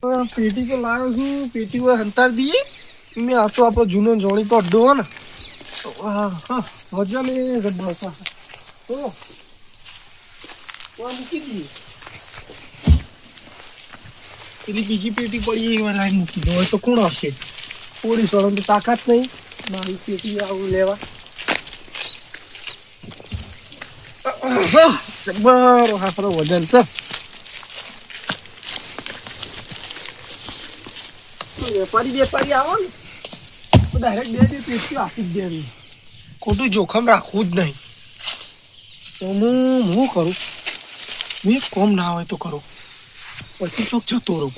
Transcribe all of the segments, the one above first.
પેટી તો લાવ્યો છું. પેટી પર હંતાર દઈએ મેં આ તો આપણો જૂનો જોણી તો અડ્ડો હોય ને. મજા લે ગડ્ડો તો. મૂકી દઈએ પેલી બીજી પેટી પડી એમાં લાઈન મૂકી દો. તો કોણ આવશે? પોલીસ વાળાને તો તાકાત નહીં. મારી પેટી આવું લેવા. જબ્બર હાથનો વજન છે. વેપારી વેપારી આવો ને. તો ડાયરેક્ટ બે બે પેટીઓ આપી જ દેવી. ખોટું જોખમ રાખવું જ નહીં. તો હું હું કરું? હું કોમ ના હોય તો કરું. પછી ચોક જતો રહું.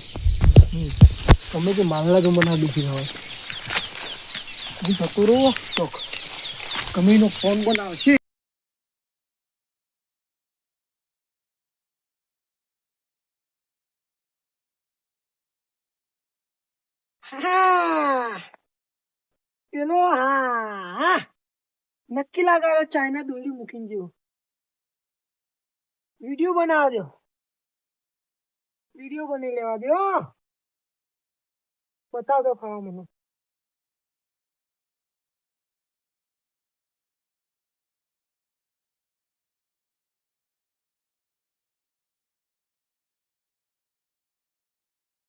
તમે જે માલના તો મને દુખી હોય. હું જતો રહો, ચોક. કમીનો ફોન પણ હા પેલો હા હા. નક્કી લાગાડો ચાઇના દોરી મૂકીને જેવો. વીડિયો બનાવવા દો વીડિયો બની લેવા દો બતાવ દો ખાવા મને.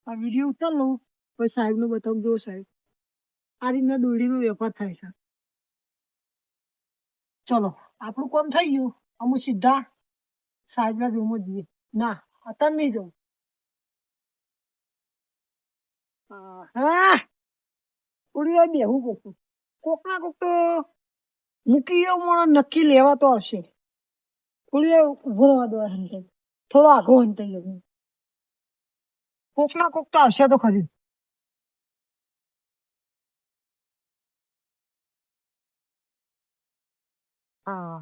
આ વીડિયો ઉતાર લઉં. પછી સાહેબને બતાવું, જો સાહેબ. આ રીતના દોરડીનો વેપાર થાય છે. ચલો, આપણું કોમ થઈ ગયું. અમુ સીધા સાહેબના રૂમમાં જઈએ. ના અત્યારે નહીં જવું. હા થોડી વાર બેહું કોક કોક ના કોક તો મૂકી એવું મોણો નક્કી લેવા તો આવશે. થોડી વાર ઊભો રહેવા દો થોડો આઘો હંતાઈ જવું. કોક ના કોક તો આવશે તો ખરી. હા.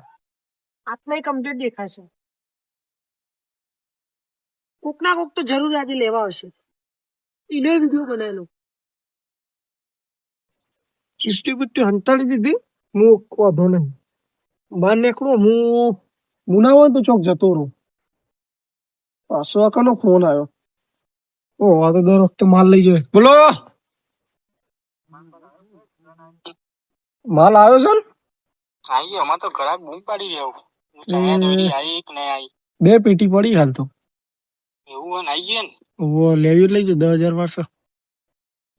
આટલાય કમ્પ્લીટ દેખાશે. કોક ના કોક તો જરૂર આજે લેવા આવશે. એનો વીડિયો બનાવેલો. ચીસ્ટી બુટ્ટી હંતાડી દીધી. હું વાંધો નહીં બહાર નીકળો, હું મુનાવો તો ચોક જતો રહું. પાછો આ કનો ફોન આવ્યો? ઓ દર વખતે માલ લઈ જાય. બોલો! માલ આવ્યો છે ને? આઈ અમાર તો ઘરાક બૂમ પાડી રહ્યો ચણિયા દોરી આઈ કે નહીં આઈ. બે પેટી પડી હાલ તો. એવું હોય ને આઈ ગયા ને? ઓ લેવી જ લઈ જાઓ દસ હજાર વારસો.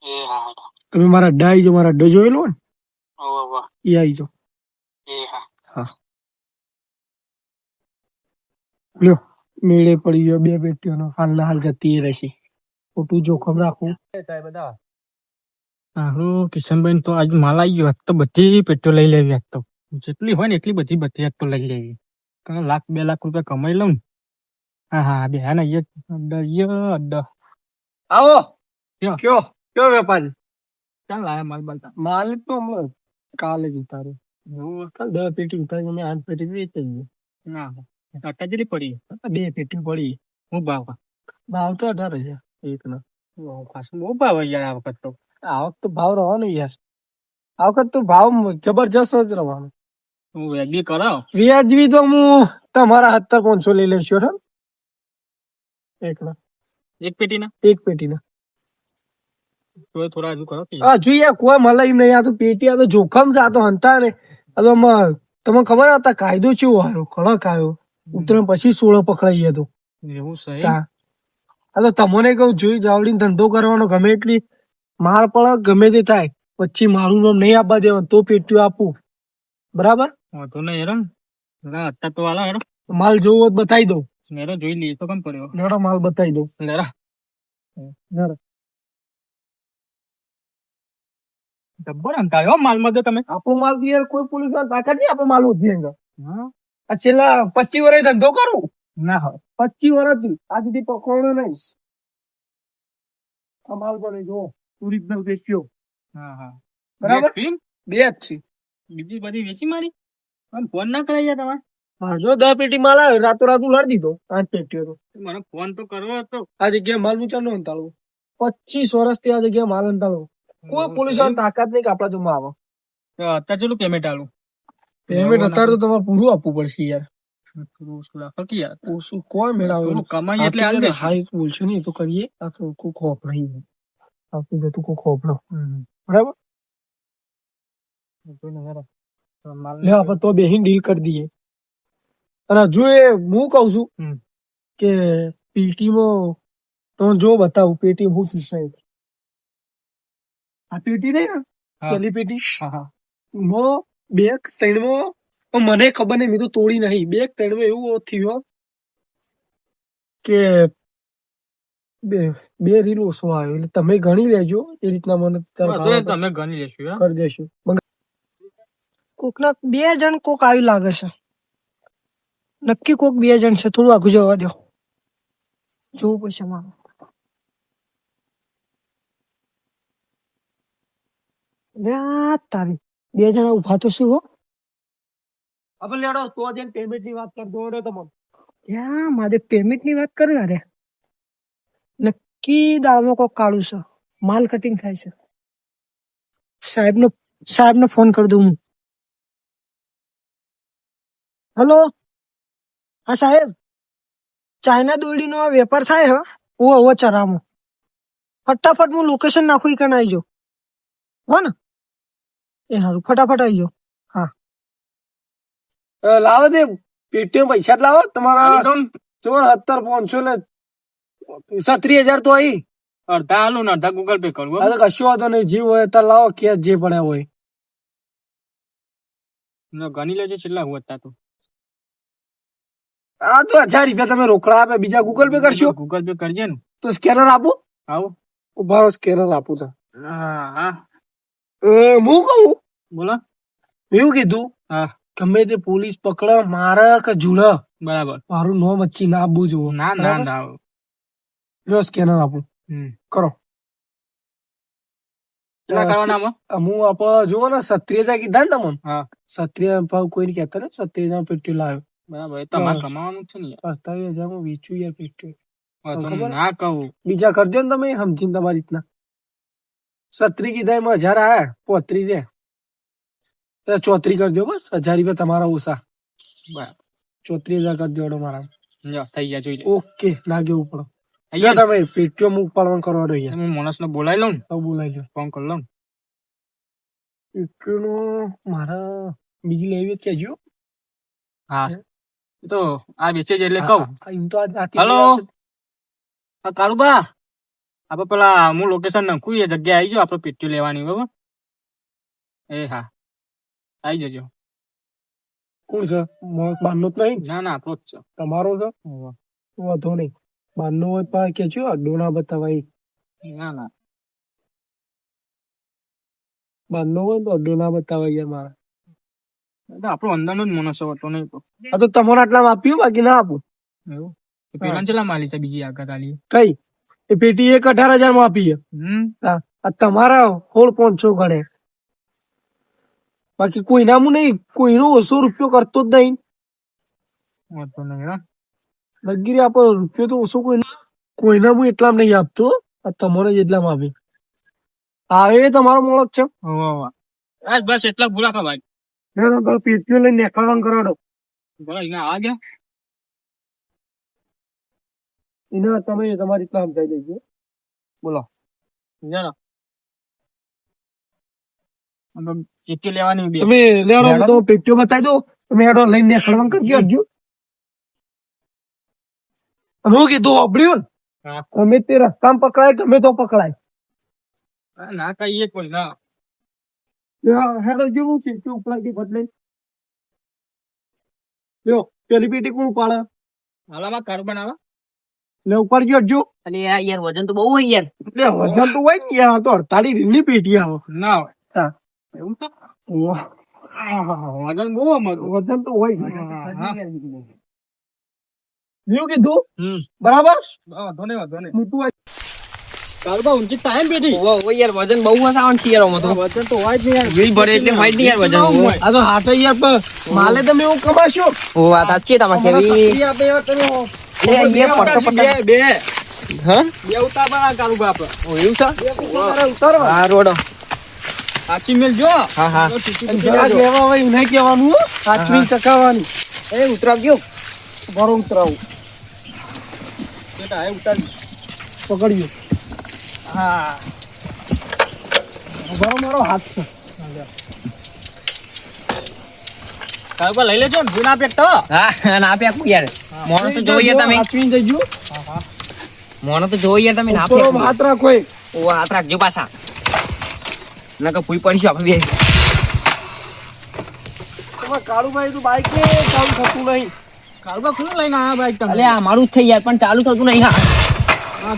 એ હા તમે મારા આવી જાઓ મારા અડ્ડો જોયેલો ને ઓ વાહ એ આવી જો. એ હા. હા. લ્યો મેળે પડી ગયો બે પેટીઓનો. હાલના હાલ જતી રહેશે. ખોટું જોખમ રાખવું. હારું કિશનભાઈ તો આજ માલ આવી ગયો. તો બધી પેટીઓ લઈ લેવી આજ તો. જેટલી હોય ને એટલી બધી બધી આજ તો લઈ લેવી. કારણ લાખ બે લાખ રૂપિયા કમાઈ લઉં ને. હા હા બે હા ને આવો. કયો? કયો? વેપારી? ક્યાં લાયા માલ બાલ માલ તો હમણાં કાલે જ ઉતાર્યો. હું કાલ દસ પેટી ઉતારી મેં આઠ પેટી વેચી ગઈ ના અટ્ટા પડી. બે પેટી પડી. હું ભાવ ભાવ તો અઢાર હજાર. એક ના બહુ ભાવ યાર આ વખત તો. આ વખત તો ભાવ રહેવાનો યાર. આ વખત તો ભાવ જબરજસ્ત જ રહેવાનો વેગી કરાવ? વ્યાજબી તો હું તમારા સત્તર પાંચસો લઈ લેશો હે એકલા એક પેટીના? એક પેટીના. તો થોડા હજુ કરો કે જોઈએ કોઈ મળે એમ નહીં આ તો પેટી આ તો જોખમ છે આ તો હંતા ને આ તો તમને ખબર હતા કાયદો કેવો આવ્યો? કડક આવ્યો. ઉત્તરાયણ પછી સોળો પકડાઈ હતો એવું છે આ તો તમને કહું જોઈ જાવડીને ધંધો કરવાનો ગમે એટલી માર પડે ગમે તે થાય. પછી મારું નામ નહીં આપવા દેવાનું તો પેટીઓ આપું. બરાબર? વાંધો નહીં હેરો ના. અત્યારે તો વાલા હેરો માલ જોવો તો બતાવી દઉં. મેરો જોઈ લઈએ તો કેમ પડ્યો? નડો માલ બતાવી દઉં. લેરા નડો. ડબ્બો અંતાયો માલમાં તમે. આપો માલ તો કોઈ પોલીસવાળા તાકાત નહીં આપો માલ ઉધી હા? આ છેલ્લા પચીસ વર્ષ ધંધો કરું? ના હોય. પચીસ વર્ષથી. આ સુધી પકડવાનો નહીં. આ માલ બને જો ઓરિજિનલ વેચ્યો. હા હા. બરાબર? બે જ છે. બીજી બધી વેચી મારી? ફોન ના કરાય તમારે? જો દસ પેટી માલ આવે રાતો રાત ઉલાડી દીધો પાંચ પેટીઓ તો. મને ફોન તો કરવો હતો. આ જગ્યાએ માલનું ચાલો અંતાળવું પચીસ વર્ષથી આ જગ્યાએ માલ અંતાળવું કોઈ પોલીસ તાકાત નહીં કે આપણા જોમાં આવો. અત્યારે ચેલું પેમેન્ટ આલું? પેમેન્ટ અત્યારે તો તમારે પૂરું આપવું પડશે યાર. ઓછું કોઈ મેળાવે કમાઈ એટલે હાલ હાઈ બોલશે ને તો કરીએ. આ તો કોઈ ખોફ નહીં આપું જતું કોઈ ખોફ લો બરાબર? લે આપણે તો બેહીને ડીલ કરી દઈએ. અને હજુ એ હું કઉ છું. કે પીટીમાં તો જો બતાવું પેટી હું સાહેબ? આ પેટી નહીં ને? પેલી પેટી? મો બે ત્રણમાં મને ખબર નહીં મેં તો તોડી નહીં બે ત્રણમાં એવું થયું કે બે બે રીલ ઓછો આવ્યો. એટલે તમે ગણી લેજો એ રીતના મને તમે ગણી લેશું કરી દેશું. કોકના બે જણ કોક આવી લાગે છે. નક્કી કોક બે જણ છે. થોડું આઘું જવા દો. જોવું પડશે મારે. તારી. બે જણા ઊભા તો શું હો? આપણે લેડો તો જઈને પેમેન્ટની વાત કરતો દો તમને ક્યાં મારે પેમેન્ટની વાત કરું અરે નક્કી દાવમાં કોક કાઢું છે. માલ કટિંગ થાય છે. સાહેબ નો સાહેબ નો ફોન કરી દઉં હું. હલો? હા સાહેબ. ચાઇના દોરડીનો આ વેપાર થાય હા? ઓ ઓ ચરામાં. ફટાફટ હું લોકેશન નાખું ઈ કણ આવી જાઉં. હો ને? એ સારું ફટાફટ આવી જાઉં. હા. લાવો દે. પેટીએમ પૈસા જ લાવો. તમારા ચોર સત્તર પાંચસો ને સત્રી હજાર તો આવી અડધા હાલું ને અડધા ગૂગલ પે કરું અરે કશું વાંધો નહીં. જીવ હોય તો લાવો કે જે પડ્યા હોય? ગણી લેજો છેલ્લા હું હતા તો. આ તો હજાર રૂપિયા તમે રોકડા આપે બીજા ગૂગલ પે કરશો? ગૂગલ પે કરજે ને. તો સ્કેનર આપો? આવો. ઊભા સ્કેનર આપું તો. હા હા. હું કહું? બોલો. એવું કીધું હા. ગમે તે પોલીસ પકડ મારે કે જુડે બરાબર. મારું નો વચ્ચે ના આપવું જોવું ના ના ના. લો સ્કેનર આપું. કરો? હું આપ જુઓ ને સત્રીય હજાર કીધા ને તમને? હા. સત્રીય ભાવ કોઈ કેતા ને સત્રીય હજાર પેટ્રોલ લાવ્યો બરાબર એ તમારે હા. કમાવાનું જ છે ને યાર. સત્તાવીસ હજારમાં વેચું યાર પેટ્રોલ વાંધો ખબર? નહીં, ના કહું. બીજા કરજો ને તમે સમજીને તમારી રીતના. સત્રી કીધા એમાં હજાર આયા પોત્રી છે તો ચોત્રી કરજો બસ હજાર રૂપિયા તમારા ઓછા. બરાબર. ચોત્રીસ હજાર કરી દેવાનો મારા. લ્યો, થઈ ગયા જોઈ લે. ઓકે ના કેવું પડો અહીંયા તમે પેટીએમ ઉપાડવાનું કરવાનો યાર તમે માણસને બોલાવી લઉં ને. હવે બોલાવી લો ફોન કરી લઉં ને. પેટ્રોલ મારા બીજી લેવી હોય તો કહેજો. હા. એ તો આ વેચે છે એટલે કહું. હલો? હા કાળુબા આપડે પેલા હું લોકેશન નાખું એ જગ્યાએ આવી જાઓ આપડે પેટ્રોલ લેવાની બરોબર? એ હા. આવી જજો. કોણ છે? બારનો જ નહીં? ના ના આપણો જ છે. તમારો છે. વાંધો નહીં. બારનો હોય તો કેજો અડ્ડો ના બતાવાય. ના ના. બારનો હોય તો અડ્ડો ના બતાવાય યાર મારા. આપણો અંદરનો જ મોનસ હતો નહીં તો. આ તો તમારા આટલા આપ્યું બાકી ના આપું. એવું? પેલા ચલા માલી છે બીજી આગળ આલી? કઈ? એ પેટી એક અઢાર હજારમાં આપી આ તમારા હોળ છો ગણે. બાકી કોઈ નામું નહીં કોઈનો ઓછો રૂપિયો કરતો જ નહીં. વાંધો નહીં લગીરી આપો રૂપિયો તો ઓછો કોઈ કોઈના હું એટલા નહીં આપતો આ તમારે એટલામાં આપી. આવે એ તમારો મોળક છે. બસ બસ એટલા ભૂલા ભાઈ. પેટીઓ લઈને નીકળવાનું કરાડો. આ ગયા? એના તમે તમારી કામ થઈ દેજો. બોલો. લેવાની બે. તમે લેવાનો તો બતાવી દો. તમે એડો લઈને નીકળવાનું કરજો હજુ. હું કીધું? અબડ્યું. ગમે તે રસ્તામાં પકડાય ગમે તો પકડાય? ના કહીએ કોઈ ના. યા, જેવું છે તે ઉપલાથી બદલે લ્યો પેલી પેટી કોણ પાડે હાલામાં કાર બનાવા લે ઉપર ગયો હજુ અલે આ યાર વજન તો બહુ હોય યાર લે વજન તો હોય ને યાર તો અડતાલીસ રીલની પેટી આવે ના હોય હા. એવું તો વજન બહુ અમારું વજન તો હોય એવું કીધું બરાબર ધન્યવાદ કાલબા ઊંચી થાય ને બેટી ઓવો ઓવો યાર વજન બહુ હશે આવવાનું છે યાર તો. વજન તો હોય જ યાર. વીલ ભરે એટલે હોય જ યાર વજન. આ તો હાથે યાર માલે તમે એવું કમાશો. ઓ વાત સાચી તમારે કેવી? સત્રી આપે એવા તમે. હો. યાર બે બે હા? બે ઓ એવું છે? ઉતારવા. રોડો. સાચી હા હા. હોય એ ઉતરાવજો. બેટા, એ ઉતાર. પકડ્યું. હા. ભરો મારો હાથ છે તારું લઈ લેજો ને ભૂલ ના પેકતો હા ના આપે યાર. મોણો તો જોવો તમે. હાથવીને જજો. મોણો તો જોવો તમે ના આપે હાથ રાખો ઓ હાથ રાખજો પાછા. નકર ભૂઈ પડીશું આપણે બે. કાળુભાઈ તું બાઈક ને ચાલુ થતું નહીં. કાળુબા ખુલ્લું લઈને આયા બાઈક અલે આ મારું જ છે યાર પણ ચાલુ થતું નહીં હા.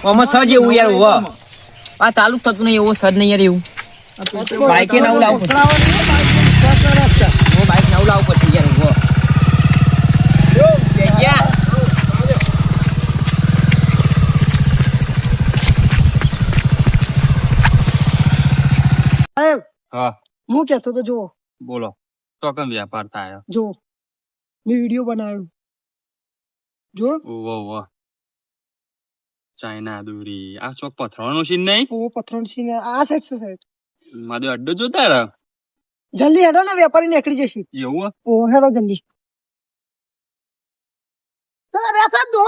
આમાં સજ એવું યાર હોવ. આ ચાલુ જ થતું નહીં એવો સજ નહીં યાર એવું. બાઈકે નવું લાવવું પડશે. પકડાવાની હો, બાઈક ને ટ્રેક્ટર રાખતા. હું બાઈક નવું લાવવું પડશે યાર હોવ. ગયા. સાહેબ હા. હું કહેતો તો જો બોલો. તો કેમ વ્યાપાર થાય. જો મેં વીડિયો બનાવ્યો. જો ઓવો ઓવો ચાઇના દોરી આ ચોક પથરાવાનું સીન નહીં? ઓ પથરણ સીન આ સાઈડ છે સાઈડ. મારે અડ્ડો જોતા રહે જલ્દી હેડો ને વેપારી નીકળી જશે. એવું ઓ હેડો જલ્દી. તારે આ દો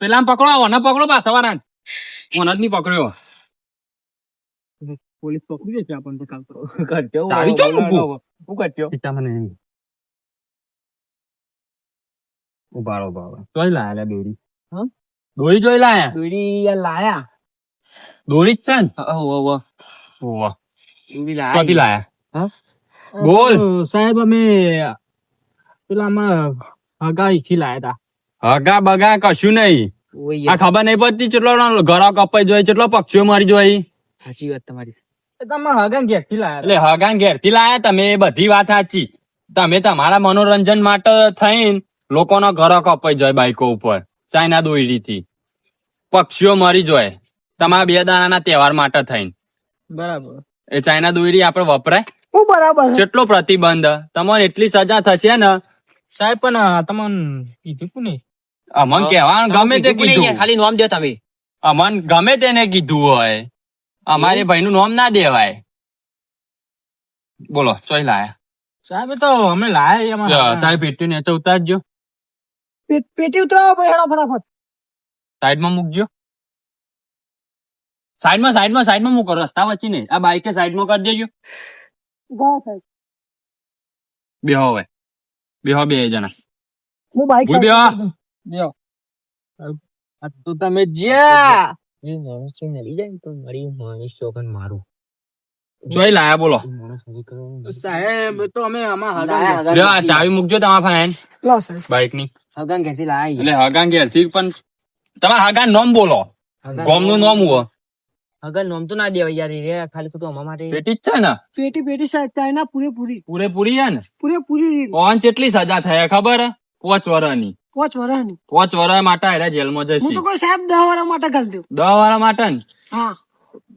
પેલા પકડો ઓને પકડો પાછા વાળા ઓને જ નહીં પકડ્યો. પોલીસ પકડી જશે આપણને કાલ તો. તારી ચો ઊભું. શું કરજો? પિતા મને ઊભા રહો જોઈ લાયા લે દોરી. હા? દોરી જોઈ લાયા દોરી લાયા. દોરી જ છે ને? ઓહો ઓહો ઓવા દોરી ક્યાંથી લાયા? હા? બોલ. સાહેબ અમે પેલામાં હગા ઈથી લાયા હતા હગા બગા કશું નહીં. આ ખબર નહીં પડતી કેટલો ઘરો કપાઈ જોઈ કેટલો પક્ષીઓ મારી જોઈ. સાચી વાત તમારી. તમે હગાન ઘેરથી લાયા એટલે હગાન ઘેરથી લાયા તમે એ બધી વાત સાચી. તમે તમારા મનોરંજન માટે થઈને લોકોના ઘરો કપાઈ જાય બાઈકો ઉપર ચાઇના દોરી થી પક્ષીઓ મરી જોય તમારા બે દાણાના તહેવાર માટે થઈને. બરાબર. એ ચાઇના દોરી આપણે વપરાય? હું બરાબર. કેટલો પ્રતિબંધ? તમને એટલી સજા થશે ને? સાહેબ પણ તમને કીધું નહીં? અમન કહેવાનું ગમે તે કીધું ખાલી નામ દો તમે. અમન ગમે તેને કીધું હોય. અમારે ભાઈ નું નામ ના દેવાય. બોલો ચોઈ લાયા. સાહેબ તો અમે લાયા તારી પેટી ને ઉતારજો. પેટી ઉતરાવો ભાઈ હેડો ફટાફટ. સાઈડમાં મૂકજો. સાઈડમાં સાઈડમાં સાઈડમાં મૂકો રસ્તા વચ્ચે નહીં. આ બાઈકે સાઈડમાં કરી દેજો. બેહો હવે. બેહો બે જણા. હું બાઈક હું તો જ્યાં જોઈ લાયા બોલો. સાહેબ તો અમે આમાં લાયા, લ્યો, આ ચાવી મૂકજો તમારા ફાઈન લો સાહેબ. બાઇકની હગાન ઘેરથી લાયા એટલે હગાન ઘેરથી પણ તમે હગાન નોમ બોલો. ગોમનું નોમ હુઓ હગાન નોમ તો ના દેવાય યાર એ રે ખાલી ખોટું અમારા માટે. પેટી જ છે ને? પેટી પેટી સાહેબ ચાઇના પૂરેપૂરી. પૂરેપૂરી છે ને? પૂરેપૂરી. કોણ કેટલી સજા થાય ખબર? પાંચ પોચ વર્ષની પોચ વર્ષની પાંચ વર્ષ માટે એને જેલમાં હું જશે તો કોઈ સાહેબ દહ વર્ષ માટે ઘાલ દઉં. દસ વર્ષ માટે ને? હા.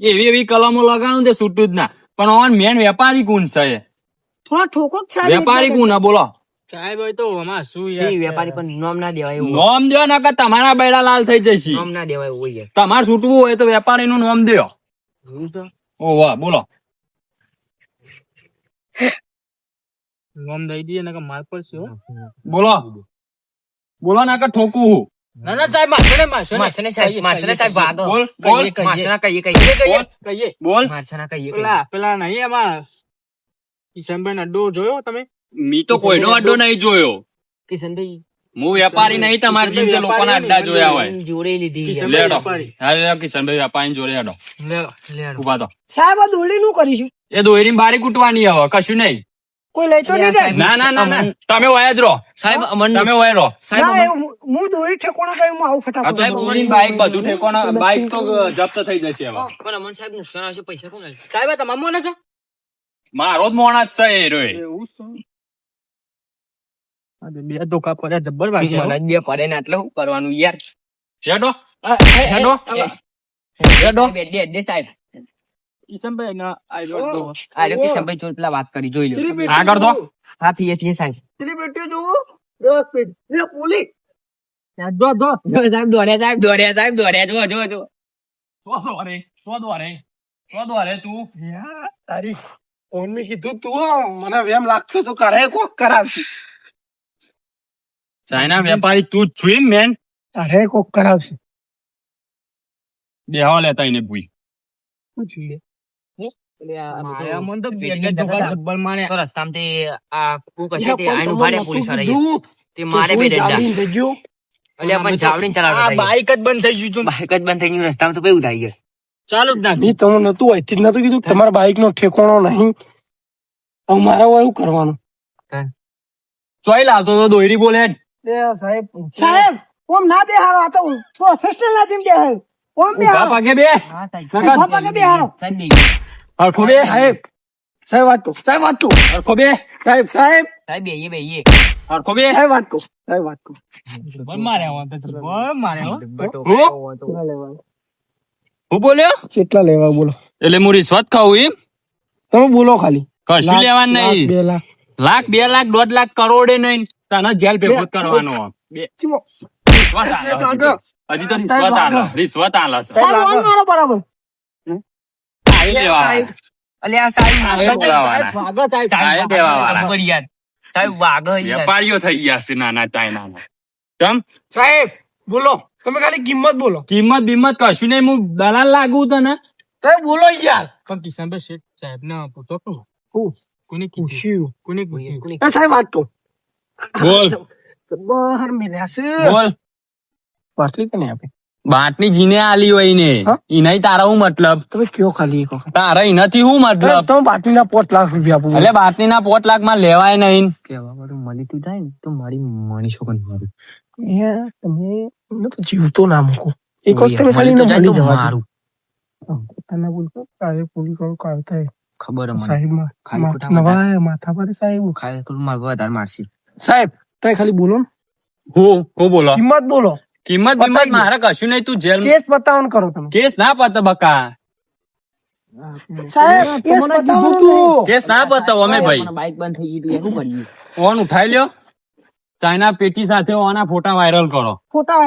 એવી એવી કલમો લગાડું તે છૂટું જ ના. પણ ઓન મેન વેપારી ગુણ છે થોડા ઠોકો જ સાહેબ વેપારી ગુણ બોલો. સાહેબ હોય તો આમાં શું યાર વેપારી પણ નોમ ના દેવાય એવું? નોમ દો નકર તમારા બૈડા લાલ થઈ જશે નોમ ના દેવાય હોય યાર તમારે છૂટવું હોય તો વેપારી નું નામ દેવો ઓ વાહ બોલો. નોમ દઈ દઈએ નકર માર પડશે બોલો. બોલો ઠોકું ના ના સાહેબ મારશો ને મારશો ને મારશો ને સાહેબ મારશો સાહેબ વાગો બોલ બોલ. કહીએ, કહીએ કહીએ કહીએ. બોલ. મારશો કહીએ કહીએ. પેલા પેલા નહીં એમાં કિશનભાઈ અડ્ડો જોયો તમે? મી તો કોઈનો અડ્ડો નહીં જોયો. કિશનભાઈ હું વેપારી નહીં તમારી જેમ લોકોના અડ્ડા જોયા હોય. જોડે લીધી લેડો. હા કિશનભાઈ વેપારી જોડે હેડો. લેડો. ઊભા તો સાહેબ આ નું કરીશું. એ દોરી બારી કૂટવાની હવે કશું નહીં. કોઈ લઈ તો નહીં જાય ના ના ના તમે વાયા જ રહો. સાહેબ અમન તમે વયા રહો. સાહેબ હું દોરી ઠેકોણા કરી હું આવું ફટાફટ સાહેબ દોરી. બાઈક બધું ઠેકોના બાઈક તો જપ્ત થઈ જશે હવે પણ અમન સાહેબ નુકસાન આવશે પૈસા કોણ લેશે સાહેબ તમામ તમારા મોને છો? મારો જ મોણા જ છે એ રોય. બે ધોકા પડ્યા જબ્બર મને જ બે પડે ને એટલે શું કરવાનું યાર? છેડો છેડો છેડો બે દે દે ટાઈપ કિશનભાઈ ના આ કિશનભાઈ પેલા વાત કરી જોઈ લો આગળ તો હા સાહેબ. એ પોલી જો જો. સાહેબ દોડ્યા સાહેબ દોડ્યા સાહેબ દોડ્યા જો જો જો સો દોરે સો દોરે સો દોરે તું. તારી ફોન મેં કીધું તું મને વેમ લાગતું તો કરે કોક કરાવશે. ચાઇના વેપારી તું જ છું ને મેન. તારે કોક કરાવશે. બેહો લેતા એને ભૂઈ. શું લે તમારા બાઈક નો. ઠેકોણો નહીં. મારે એવું કરવાનું. ચોઈ લાવતો તો દોયરી બોલે. સાહેબ સાહેબ ઓમ ના બે હારો આ તો પ્રોફેશનલ ના જેમ બે હારો ઓમ બે. ઊભા હારો પાકે બે ઊભા બે હારો સાહેબ બે હરખો બે સાહેબ સાહેબ વાત કહું સાહેબ વાત કહું હરખો બે સાહેબ સાહેબ સાહેબ બે બે બે હરખો બે સાહેબ વાત કહું સાહેબ વાત કહું બોલ મારે આવો બોલ મારે આવો હું બોલ્યો કેટલા લેવા બોલો એટલે હું રિશ્વત ખાઉં એમ તમે બોલો ખાલી કશું લેવાનું નહીં બે લાખ લાખ બે લાખ દોઢ લાખ કરોડે નહીં તને જેલ ભેગો કરવાનો હજી. તો રિશ્વત આલે રિશ્વત આલે છે સાહેબ ઓમ મારો બરાબર આઈ દેવા અલ્યા સાહેબ આઈ સાહેબ આઈ દેવાવાળા. બરાબર યાર. સાહેબ વાઘ વેપારીઓ થઈ ગયા છે નાના ચાઇનાના. ચમ? સાહેબ બોલો. તમે ખાલી કિંમત બોલો. કિંમત બિંમત કશું નહીં હું દલાલ લાગુ તને. બોલો યાર. પણ કિશનભાઈ શેઠ સાહેબ ને પૂછો તો. હું? કોને પૂછ્યું. કોને સાહેબ વાત કહું. બોલ. બહાર મેલ્યા છે. બોલ. પાછલી કે નહીં આપે? બાટની જીને આલી હોય ને એનાય તારા હું મતલબ? તમે કયો ખાલી તારા એનાથી હું મતલબ? તમે બાટલીના પાંચ લાખ રૂપિયા આપું. એટલે બાટલી ના પોટ લાખમાં લેવાય નહીં. કેવા વાળું મળી તું જાય ને તો મારી મણી છોકન મારું. તમે તો જીવતો ના મૂકો. એક વખત તમે ખાલી મળી જવા મારું. પોતાના બોલતો કાલે પૂરી કરો કાલ થાય. ખબર મને સાહેબ નવા માથા પર સાહેબ. ખાય તો મારું વધારે મારશે. સાહેબ તમે ખાલી બોલો ને. હું હું બોલો. હિંમત બોલો. કિંમત બિંમત. મારે કશું નહીં તું જેલ કેસ પતાવન કરો તમે. કેસ ના પતા બકા. કેસ તમને બતાવો કીધું તું. કેસ ના પતાવો અમે ભાઈ. બાઈક બંધ થઈ ગઈ શું કરીએ? ફોન ઉઠાઈ લ્યો. ચાઇના પેટી સાથે ઓના ફોટા વાયરલ કરો. ફોટા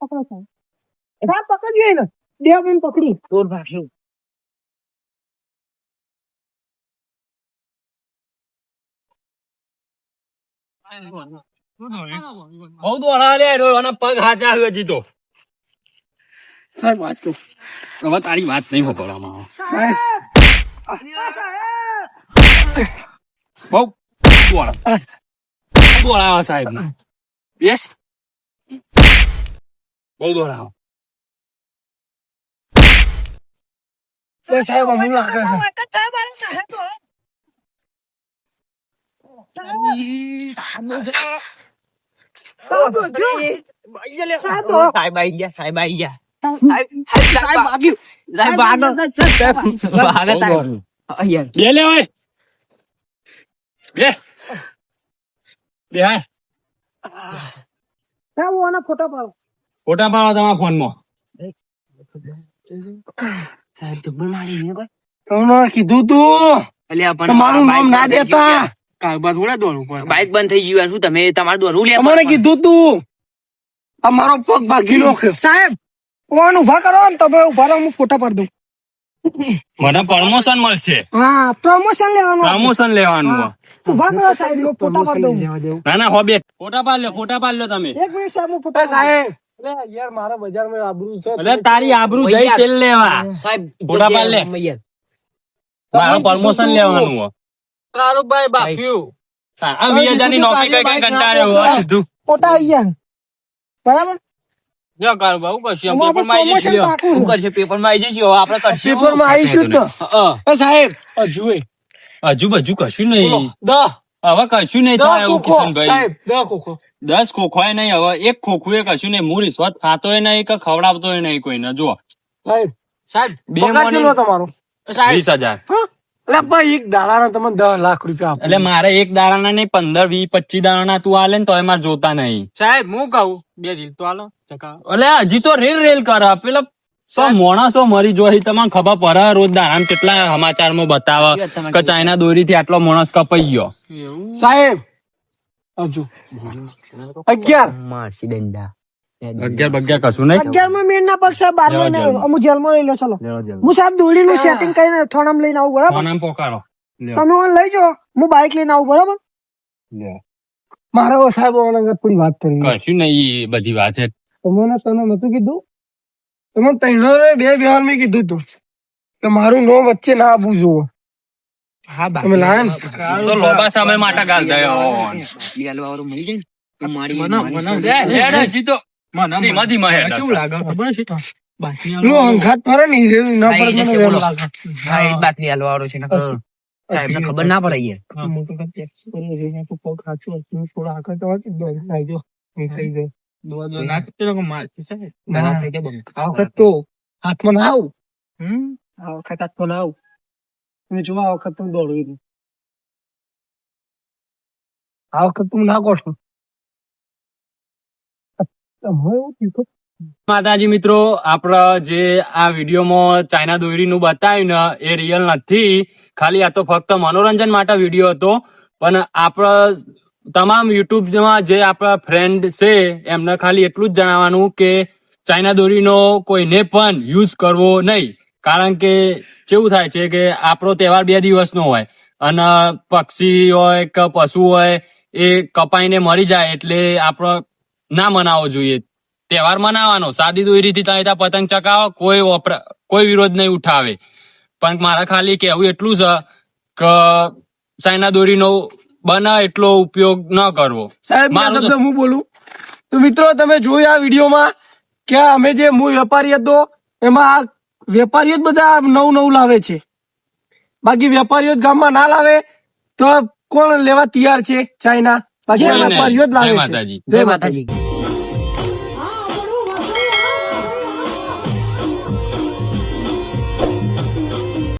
પકડો સાહેબ. સાહેબ પકડજો એને. દેવ બેન પકડી. ભાગ્યું બહુ દોડા લે ઓના પગ હાચા હવે જીતો સાહેબ વાત કહું હવે તારી વાત નહીં હોપડવામાં સાહેબ! બહુ દોડા દોડાવા સાહેબ. યસ? બહુ દોડાવા સાહેબ અમને લાગે છે સાહેબ આઈ ગયા સાહેબ આઈ ગયા સાહેબ ભાગ્યું સાહેબ અહીંયા બે લે ઓય બે બે હા સાહેબ ઓના ફોટા પાડો ફોટા પાડો તમારા ફોનમાં સાહેબ જબ્બર મારી ને કોઈ તમને કીધું તું પણ તમારું નામ ના દેતા ગયું કારબા થોડા દોડવું પડે. બાઇક બંધ થઈ ગયું શું તમે તમારે દોડવું લે? અમારે કીધું તું અમારો પગ ભાગી લો સાહેબ કોણ ઊભા કરો ને તમે ઊભા રહો હું ફોટા પર દઉં. મને પ્રમોશન મળશે. હા પ્રમોશન લેવાનું. પ્રમોશન લેવાનું. ઊભા કરો સાહેબ હું ફોટા પર દઉં. ના ના હો બે. ફોટા પાડ લો ફોટા પાડ લો તમે. એક મિનિટ સાહેબ હું ફોટા સાહેબ. યાર મારા બજારમાં આબરૂ છે. તારી આબરૂ જઈ તેલ લેવા. સાહેબ ફોટા પાડ લે. મારો પ્રમોશન લેવાનું. કારુભાઈ બાફ્યું આ વીસ હજારની નોકરી કઈ કઈ કંટાળ્યો સીધું. ફોટા આવી ગયા. બરાબર? જો કારુબા હું કશું અમારું પેપરમાં આવી જશે પ્રમોશન લ્યો. પાકું શું કરશે? પેપરમાં આવી જશે હવે આપણે કરશું. પેપરમાં આવીશું જ ને હા, એ સાહેબ. હજુ હજુ બજુ કશું નહીં. હવે કશું નહીં થાય એવું ખોખો. કિશનભાઈ. સાહેબ ખોખો. દસ ખોખોય નહીં. હવે એક ખોખું એ કશું નહીં. હું રિશ્વત ખાતો નહીં કે ખવડાવતો નહીં કોઈને. જો સાહેબ. સાહેબ બે તમારું તમારો? વીસ હજાર. એટલે ભાઈ એક દાડાના તમે દસ લાખ રૂપિયા એટલે મારે એક દાડાના નહીં પંદર વીસ પચીસ દાડાના તું આલે ને તોય મારે જોતા નહીં. સાહેબ હું કહું? બે દિલ તો આલો એટલે હજી તો રેલ રેલ કરે. પેલા તો માણસો મરી જોઈ તમને ખબર પડે રોજ દાડા કેટલા સમાચારમાં બતાવે. કે ચાઇના દોરી થી આટલો માણસ કપાઈ ગયો. સાહેબ હજુ. અગિયાર. મારસી દંડા. અગિયાર બગિયાર કશું નહીં. અગિયારમાં મેળ ના પગ બાર લેવા મહિને જેલમાં. લઈ લો ચલો. હું સાહેબ દોડી નું સેટિંગ કરીને થોડામ લઈને આવું બરાબર? ફોન પોકારો. તમે મને લઈ જાઓ હું બાઇક લઈને આવું બરાબર? લ્યો. સાહેબ ઓના આગળ થોડી વાત કરવી કશું નહીં બધી વાત છે. તમને તને નતું કીધું? તમે તૈયાર બે વ્યવહાર મેં કીધું તું કે મારું નો વચ્ચે ના આવવું જોવો હા તમે લાયા તો લોબા સમય માટે ગાલ દયો મળી જાય ને? મારી મને- મને- હજી તો મને ધીમા ધીમા હેડ કેવું લાગે? ખબર છે? બાકી નો ફરે ને ના હા, મને જશે, લાગે. હા એ જ બાટલી હાલવા વાળો છે નકર સાહેબને ખબર ના પડે યાર હું તો ટેક્સ કરી છે તું પગ સાચું હતું થોડા આગળ જવા દે દો લાઈ જો. હું કહી દે દોવા દોવા નાખતો તો મારતી સાહેબ. ઘણા થઈ ગયા બમ. આ વખત તો હાથમાં ના આવ. હમ? આ વખત હાથમાં ના આવું. તમે જો આ વખત તો દોડવી દઉં આ વખત તું ના કોશો હવે એવું થયું કે માતાજી મિત્રો, આપણા જે આ વિડીયોમાં ચાઇના દોરીનું બતાવ્યું ને, એ રિયલ નથી. ખાલી આ તો ફક્ત મનોરંજન માટે વીડિયો હતો. પણ આપણા તમામ યુટ્યુબમાં જે આપણા ફ્રેન્ડ છે, એમને ખાલી એટલું જ જણાવવાનું કે ચાઇના દોરીનો કોઈને પણ યુઝ કરવો નહીં. કારણ કે કેવું થાય છે કે આપણો તહેવાર બે દિવસનો હોય અને પક્ષી હોય કે પશુ હોય, એ કપાઈને મરી જાય એટલે આપણે ના મનાવવો જોઈએ. તહેવાર મનાવવાનો. સાદી દોરીથી તમે ત્યાં પતંગ ચકાવો કોઈ કોઈ વિરોધ નહીં ઉઠાવે. પણ મારા ખાલી કહેવું એટલું છે કે ચાઇના દોરીનો બના એટલો ઉપયોગ ન કરવો. સાહેબ શબ્દ હું બોલું? તો મિત્રો તમે જોયું આ વિડીયોમાં કે અમે જે હું વેપારી હતો એમાં આ વેપારીઓ જ બધા નવું નવું લાવે છે. બાકી વેપારીઓ જ ગામમાં ના લાવે તો કોણ લેવા તૈયાર છે ચાઇના? બાકી વેપારીઓ જ લાવે છે. માતાજી. જય માતાજી.